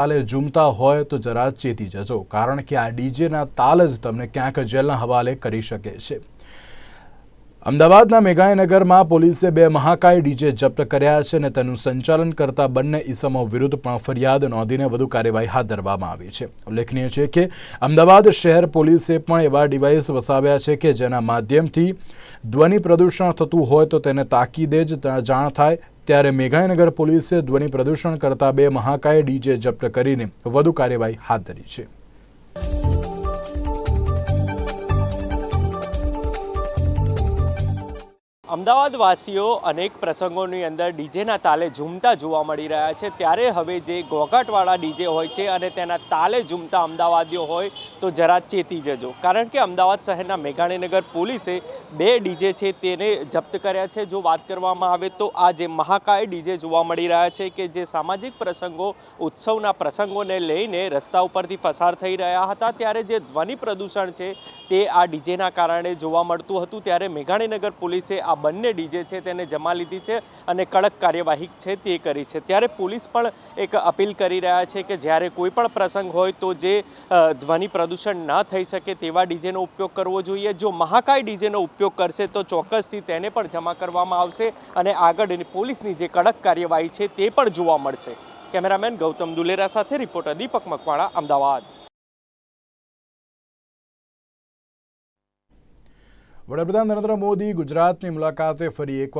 તાલે ઝૂમતા હોય તો જરા ચેતી જજો, કારણ કે આ ડીજેના તાલ જ તમને ક્યાંક જેલના હવાલે કરી શકે છે. અમદાવાદના મેઘાણીનગરમાં પોલીસે બે મહાકાય ડીજે જપ્ત કર્યા છે અને તેનું સંચાલન કરતા બંને ઇસમો વિરુદ્ધ પણ ફરિયાદ નોંધીને વધુ કાર્યવાહી હાથ ધરવામાં આવી છે. ઉલ્લેખનીય છે કે અમદાવાદ શહેર પોલીસે પણ એવા ડિવાઇસ વસાવ્યા છે કે જેના માધ્યમથી ધ્વનિ પ્રદૂષણ થતું હોય તો તેને તાકીદે જ જાણ થાય ત્યારે મેઘાયનગર પોલીસે ધ્વનિ પ્રદૂષણ કરતા બે મહાકાય ડીજે જપ્ત કરીને વધુ કાર્યવાહી હાથ ધરી છે. અમદાવાદવાસીઓ અનેક પ્રસંગોની અંદર ડીજેના તાલે ઝૂમતા જોવા મળી રહ્યા છે. ત્યારે હવે જે ઘોઘાટવાળા ડીજે હોય છે અને તેના તાલે ઝૂમતા અમદાવાદીઓ હોય તો જરા ચેતી જજો. કારણ કે અમદાવાદ શહેરના મેઘાણીનગર પોલીસે બે ડીજે છે તેને જપ્ત કર્યા છે. જો વાત કરવામાં આવે તો આ જે મહાકાય ડીજે જોવા મળી રહ્યા છે કે જે સામાજિક પ્રસંગો, ઉત્સવના પ્રસંગોને લઈને રસ્તા ઉપરથી પસાર થઈ રહ્યા હતા, ત્યારે જે ધ્વનિ પ્રદૂષણ છે તે આ ડીજેના કારણે જોવા મળતું હતું. ત્યારે મેઘાણીનગર પોલીસે આ બંને ડીજે છે તેને જમા લીધી છે અને કડક કાર્યવાહી છે તે કરી છે. ત્યારે પોલીસ પણ એક અપીલ કરી રહ્યા છે કે જ્યારે કોઈ પણ પ્રસંગ હોય તો જે ધ્વનિ પ્રદૂષણ ન થઈ શકે તેવા ડીજેનો ઉપયોગ કરવો જોઈએ. જો મહાકાય ડીજેનો ઉપયોગ કરશે તો ચોક્કસથી તેને પણ જમા કરવામાં આવશે અને આગળ પોલીસની જે કડક કાર્યવાહી છે તે પણ જોવા મળશે. કેમેરામેન ગૌતમ દુલેરા સાથે રિપોર્ટર દીપક મકવાણા, અમદાવાદ. વડાપ્રધાન નરેન્દ્ર મોદી ગુજરાતની મુલાકાતે ફરી એકવાર